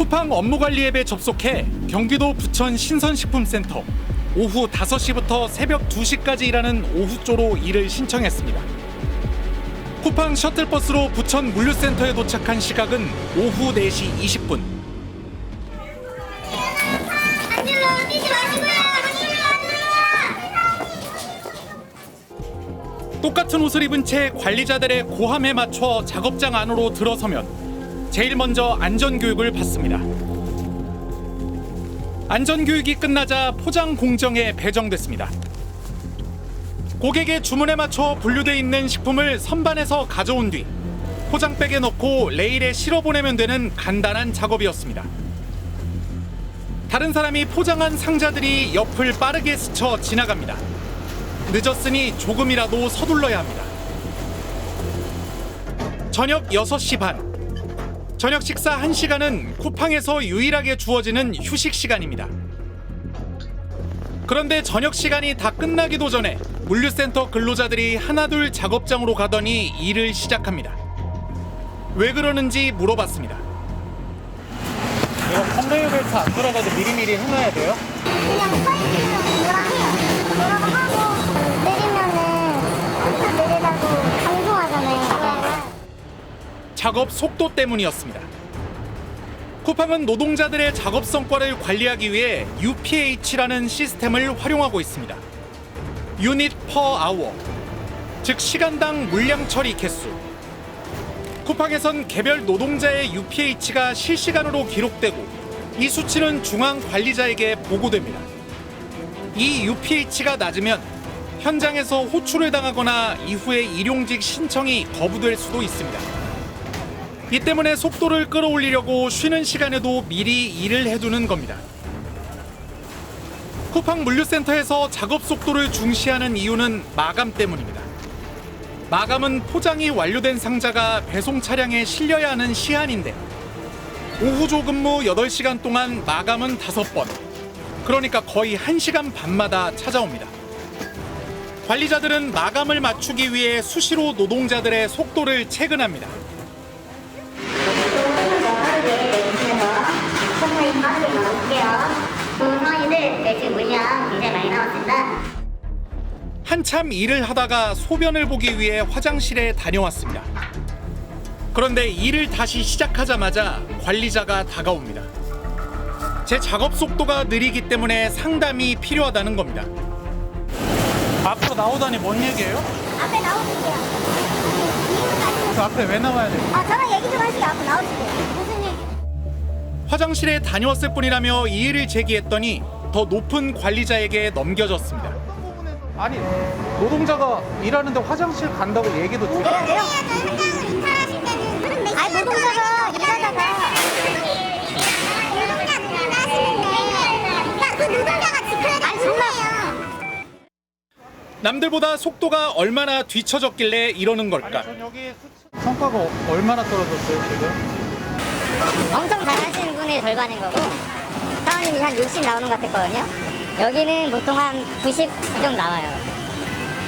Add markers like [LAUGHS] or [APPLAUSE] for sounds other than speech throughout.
쿠팡 업무관리 앱에 접속해 경기도 부천 신선식품센터 오후 5시부터 새벽 2시까지 일하는 오후조로 일을 신청했습니다. 쿠팡 셔틀버스로 부천 물류센터에 도착한 시각은 오후 4시 20분. 안질러 뛰지 마시고요. 똑같은 옷을 입은 채 관리자들의 고함에 맞춰 작업장 안으로 들어서면 제일 먼저 안전교육을 받습니다. 안전교육이 끝나자 포장 공정에 배정됐습니다. 고객의 주문에 맞춰 분류돼 있는 식품을 선반에서 가져온 뒤 포장백에 넣고 레일에 실어 보내면 되는 간단한 작업이었습니다. 다른 사람이 포장한 상자들이 옆을 빠르게 스쳐 지나갑니다. 늦었으니 조금이라도 서둘러야 합니다. 저녁 6시 반. 저녁 식사 1시간은 쿠팡에서 유일하게 주어지는 휴식 시간입니다. 그런데 저녁 시간이 다 끝나기도 전에 물류센터 근로자들이 하나둘 작업장으로 가더니 일을 시작합니다. 왜 그러는지 물어봤습니다. 이거 컨베이어 벨트 안 돌아가도 미리미리 해놔야 돼요? 그냥 서 있으면 뭐라 해요. 뭐라고 하고 작업 속도 때문이었습니다. 쿠팡은 노동자들의 작업 성과를 관리하기 위해 UPH라는 시스템을 활용하고 있습니다. 유닛 퍼 아워, 즉 시간당 물량 처리 개수. 쿠팡에선 개별 노동자의 UPH가 실시간으로 기록되고 이 수치는 중앙 관리자에게 보고됩니다. 이 UPH가 낮으면 현장에서 호출을 당하거나 이후에 일용직 신청이 거부될 수도 있습니다. 이 때문에 속도를 끌어올리려고 쉬는 시간에도 미리 일을 해두는 겁니다. 쿠팡 물류센터에서 작업 속도를 중시하는 이유는 마감 때문입니다. 마감은 포장이 완료된 상자가 배송 차량에 실려야 하는 시한인데 오후조 근무 8시간 동안 마감은 5번. 그러니까 거의 1시간 반마다 찾아옵니다. 관리자들은 마감을 맞추기 위해 수시로 노동자들의 속도를 체근합니다. 빠르게 네, 지금 물량 굉장히 많이 나왔습니다. 한참 일을 하다가 소변을 보기 위해 화장실에 다녀왔습니다. 그런데 일을 다시 시작하자마자 관리자가 다가옵니다. 제 작업 속도가 느리기 때문에 상담이 필요하다는 겁니다. 앞으로 나오다니 뭔 얘기예요? 앞에 나오실게요. 저 앞에 왜 나와야 돼요? 아, 저랑 얘기 좀 하시게 앞에 나오실게요. 무슨? 화장실에 다녀왔을 뿐이라며 이의를 제기했더니 더 높은 관리자에게 넘겨졌습니다. 아니 노동자가 일하는데 화장실 간다고 얘기도 들어 내려. 인사하실 때는 아, 노동자가 일하다가 그 노동자가 지켜야 될 거예요. 남들보다 속도가 얼마나 뒤처졌길래 이러는 걸까? 전 여기 수치 성과가 어- 얼마나 떨어졌어요 지금? 엄청 잘하시는 분이 절반인 거고 사원님이 한 60 나오는 것 같았거든요. 여기는 보통 한 90 정도 나와요.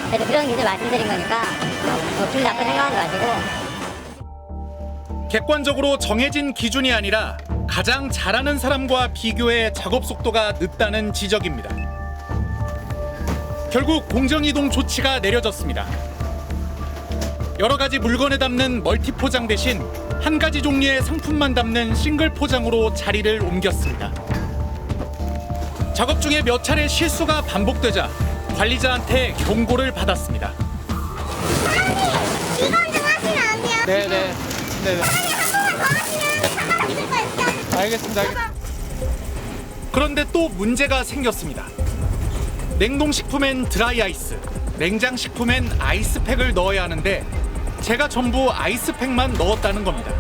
그래서 그런 기준 말씀드린 거니까 뭐 기분 나쁜 생각하지 마시고 객관적으로 정해진 기준이 아니라 가장 잘하는 사람과 비교해 작업 속도가 늦다는 지적입니다. 결국 공정이동 조치가 내려졌습니다. 여러 가지 물건에 담는 멀티 포장 대신 한 가지 종류의 상품만 담는 싱글 포장으로 자리를 옮겼습니다. 작업 중에 몇 차례 실수가 반복되자 관리자한테 경고를 받았습니다. 이건 좀 하시면 안 돼요? 네네 네네 한 번만 더 하시면 상관 있을 거예요. 진짜. 알겠습니다 알겠습니다 그런데 또 문제가 생겼습니다. 냉동식품엔 드라이 아이스, 냉장식품엔 아이스팩을 넣어야 하는데 제가 전부 아이스팩만 넣었다는 겁니다.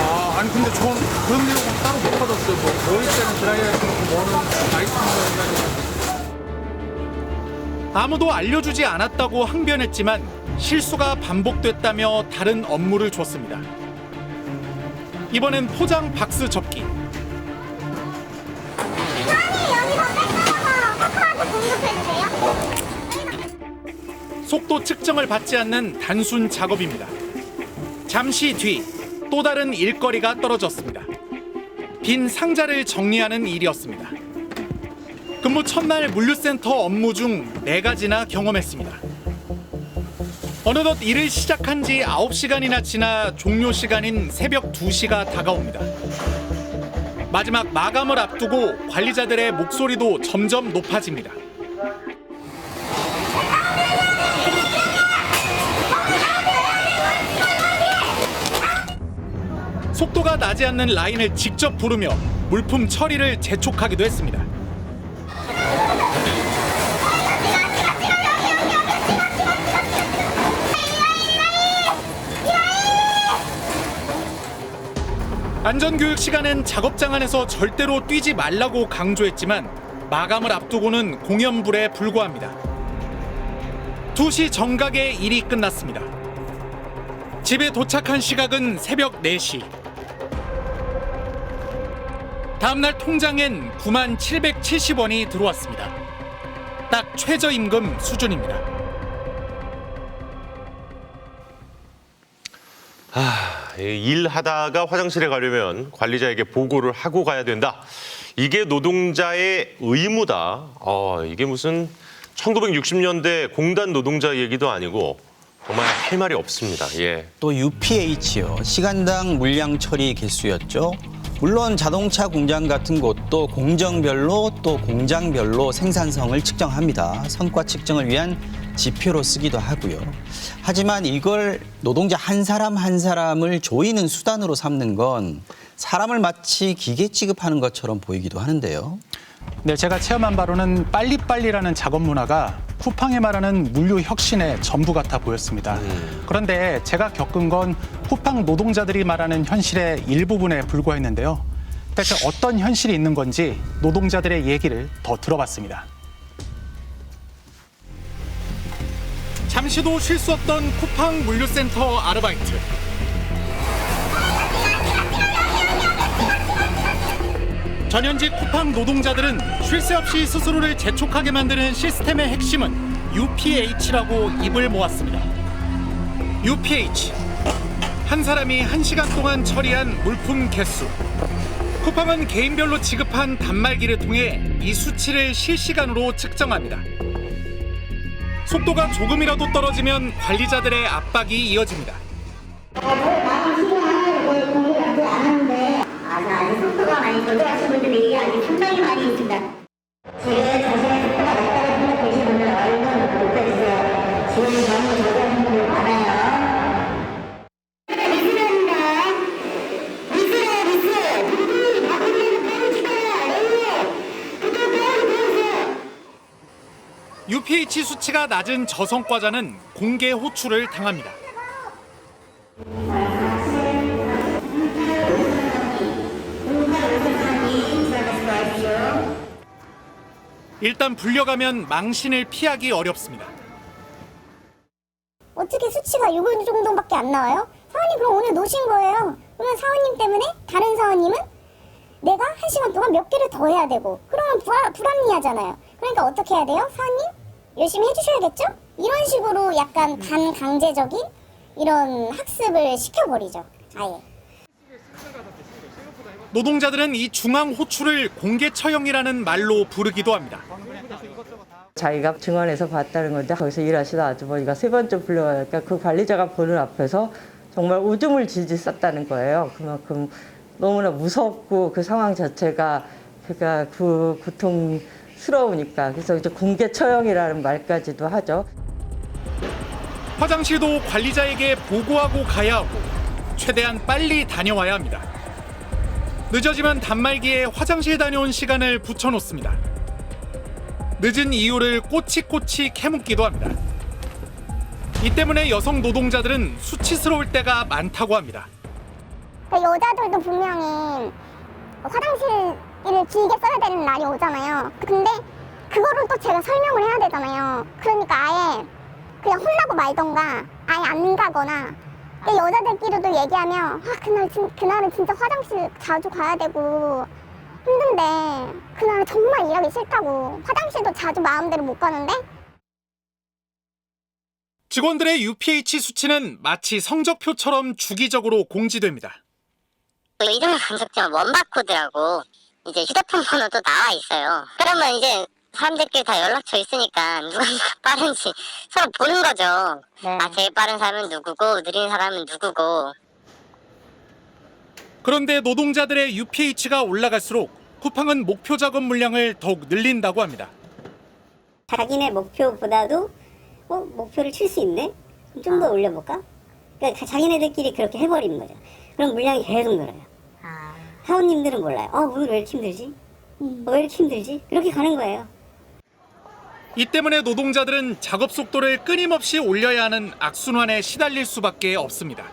아 아니 근데 전 그런 내용은 따로 못 받았어요 뭐 넣을 때는 드라이아이스 넣고 뭐는 아이스 넣는다는 아무도 알려주지 않았다고 항변했지만 실수가 반복됐다며 다른 업무를 줬습니다. 이번엔 포장 박스 접기. 속도 측정을 받지 않는 단순 작업입니다. 잠시 뒤 또 다른 일거리가 떨어졌습니다. 빈 상자를 정리하는 일이었습니다. 근무 첫날 물류센터 업무 중 네 가지나 경험했습니다. 어느덧 일을 시작한 지 9시간이나 지나 종료 시간인 새벽 2시가 다가옵니다. 마지막 마감을 앞두고 관리자들의 목소리도 점점 높아집니다. 속도가 나지 않는 라인을 직접 부르며 물품 처리를 재촉하기도 했습니다. 안전교육 시간엔 작업장 안에서 절대로 뛰지 말라고 강조했지만 마감을 앞두고는 공연불에 불과합니다. 2시 정각에 일이 끝났습니다. 집에 도착한 시각은 새벽 4시. 다음날 통장엔 9만 770원이 들어왔습니다. 딱 최저임금 수준입니다. 예, 일하다가 화장실에 가려면 관리자에게 보고를 하고 가야 된다. 이게 노동자의 의무다. 어, 이게 무슨 1960년대 공단 노동자 얘기도 아니고 정말 할 말이 없습니다. 예. 또 UPH요. 시간당 물량 처리 개수였죠. 물론 자동차 공장 같은 곳도 공정별로 또 공장별로 생산성을 측정합니다. 성과 측정을 위한 지표로 쓰기도 하고요. 하지만 이걸 노동자 한 사람 한 사람을 조이는 수단으로 삼는 건 사람을 마치 기계 취급하는 것처럼 보이기도 하는데요. 네, 제가 체험한 바로는 빨리빨리라는 작업 문화가 쿠팡이 말하는 물류 혁신의 전부 같아 보였습니다. 그런데 제가 겪은 건 쿠팡 노동자들이 말하는 현실의 일부분에 불과했는데요. 대체 어떤 현실이 있는 건지 노동자들의 얘기를 더 들어봤습니다. 잠시도 쉴 수 없던 쿠팡 물류센터 아르바이트. 전현직 쿠팡 노동자들은 쉴 새 없이 스스로를 재촉하게 만드는 시스템의 핵심은 UPH라고 입을 모았습니다. UPH. 한 사람이 한 시간 동안 처리한 물품 개수. 쿠팡은 개인별로 지급한 단말기를 통해 이 수치를 실시간으로 측정합니다. 속도가 조금이라도 떨어지면 관리자들의 압박이 이어집니다. 아주 아주 속도가 많이 돌아가신 분들이 아주 상당히 많이 있습니다. 지금 자신의 속도가 낮다고 생각되시는 분들 얼른 높여주세요. 지금 너무 저기하는 분들 많아요. UPH 수치가 낮은 저성과자는 공개 호출을 당합니다. 일단 불려가면 망신을 피하기 어렵습니다. 어떻게 수치가 6일 정도밖에 안 나와요? 사원님 그럼 오늘 노신 거예요. 그러면 사원님 때문에 다른 사원님은 내가 한 시간 동안 몇 개를 더 해야 되고 그러면 불, 불합리하잖아요. 그러니까 어떻게 해야 돼요? 사원님 열심히 해주셔야겠죠? 이런 식으로 약간 반강제적인 이런 학습을 시켜버리죠. 아예. 노동자들은 이 중앙 호출을 공개 처형이라는 말로 부르기도 합니다. 자기가 증언에서 봤다는 건데 거기서 일하시다 아주머니가 세 번째 불려가니까 그 관리자가 보는 앞에서 정말 오줌을 질질 쌌다는 거예요. 그만큼 너무나 무섭고 그 상황 자체가 그가 그 고통스러우니까 그래서 이제 공개 처형이라는 말까지도 하죠. 화장실도 관리자에게 보고하고 가야 하고 최대한 빨리 다녀와야 합니다. 늦어지면 단말기에 화장실 다녀온 시간을 붙여놓습니다. 늦은 이유를 꼬치꼬치 캐묻기도 합니다. 이 때문에 여성 노동자들은 수치스러울 때가 많다고 합니다. 그 여자들도 분명히 화장실을 길게 써야 되는 날이 오잖아요. 근데 그거를 또 제가 설명을 해야 되잖아요. 그러니까 아예 그냥 혼나고 말던가 아예 안 가거나 그 여자들끼리도 얘기하면 아 그날 진, 그날은 진짜 화장실 자주 가야 되고 힘든데 그날은 정말 일하기 싫다고 화장실도 자주 마음대로 못 가는데 직원들의 UPH 수치는 마치 성적표처럼 주기적으로 공지됩니다. 그 이름 검색점 원바코드라고 이제 휴대폰 번호도 나와 있어요. 그러면 이제 사람들끼리 다 연락처 있으니까 누가 [LAUGHS] 빠른지 서로 보는 거죠. 아 제일 빠른 사람은 누구고 느린 사람은 누구고. 그런데 노동자들의 UPH가 올라갈수록 쿠팡은 목표 작업 물량을 더욱 늘린다고 합니다. 자기네 목표보다도 어, 목표를 칠 수 있네? 좀 더 올려볼까? 그러니까 자기네들끼리 그렇게 해버리는 거죠. 그럼 물량이 계속 늘어요. 사원님들은 몰라요. 어, 오늘 왜 이렇게 힘들지? 어, 왜 이렇게 힘들지? 이렇게 가는 거예요. 이 때문에 노동자들은 작업 속도를 끊임없이 올려야 하는 악순환에 시달릴 수밖에 없습니다.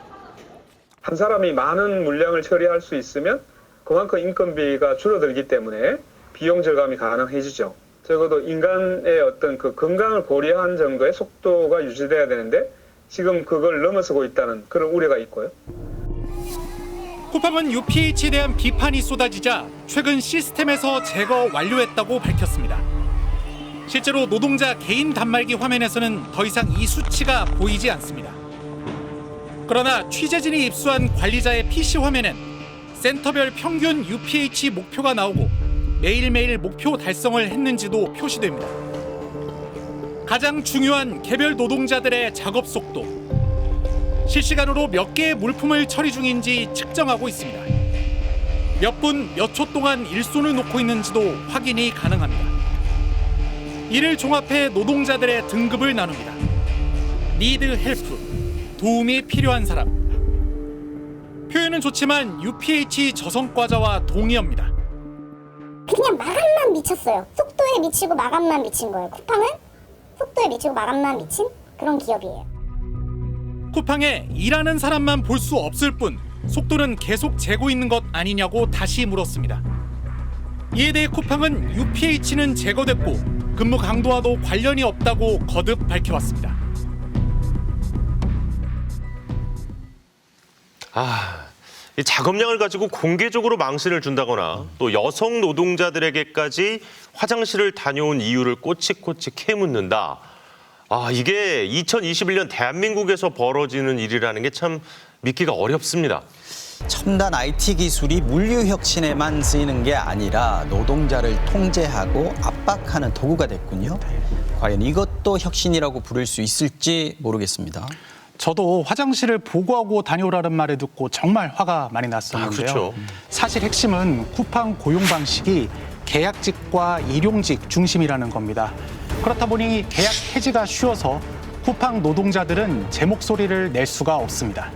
한 사람이 많은 물량을 처리할 수 있으면 그만큼 인건비가 줄어들기 때문에 비용 절감이 가능해지죠. 적어도 인간의 어떤 그 건강을 고려한 정도의 속도가 유지돼야 되는데 지금 그걸 넘어서고 있다는 그런 우려가 있고요. 쿠팡은 UPH에 대한 비판이 쏟아지자 최근 시스템에서 제거 완료했다고 밝혔습니다. 실제로 노동자 개인 단말기 화면에서는 더 이상 이 수치가 보이지 않습니다. 그러나 취재진이 입수한 관리자의 PC 화면엔 센터별 평균 UPH 목표가 나오고 매일매일 목표 달성을 했는지도 표시됩니다. 가장 중요한 개별 노동자들의 작업 속도, 실시간으로 몇 개의 물품을 처리 중인지 측정하고 있습니다. 몇 분, 몇 초 동안 일손을 놓고 있는지도 확인이 가능합니다. 이를 종합해 노동자들의 등급을 나눕니다. 니드 헬프, 도움이 필요한 사람. 표현은 좋지만 UPH 저성과자와 동의어입니다. 그냥 마감만 미쳤어요. 속도에 미치고 마감만 미친 거예요. 쿠팡은 속도에 미치고 마감만 미친 그런 기업이에요. 쿠팡에 일하는 사람만 볼 수 없을 뿐 속도는 계속 재고 있는 것 아니냐고 다시 물었습니다. 이에 대해 쿠팡은 UPH는 제거됐고 근무 강도와도 관련이 없다고 거듭 밝혀왔습니다. 아, 이 작업량을 가지고 공개적으로 망신을 준다거나 또 여성 노동자들에게까지 화장실을 다녀온 이유를 꼬치꼬치 캐묻는다. 아, 이게 2021년 대한민국에서 벌어지는 일이라는 게 참 믿기가 어렵습니다. 첨단 IT 기술이 물류 혁신에만 쓰이는 게 아니라 노동자를 통제하고 압박하는 도구가 됐군요. 과연 이것도 혁신이라고 부를 수 있을지 모르겠습니다. 저도 화장실을 보고하고 다녀오라는 말을 듣고 정말 화가 많이 났었는데요. 아, 그렇죠. 사실 핵심은 쿠팡 고용 방식이 계약직과 일용직 중심이라는 겁니다. 그렇다 보니 계약 해지가 쉬워서 쿠팡 노동자들은 제 목소리를 낼 수가 없습니다.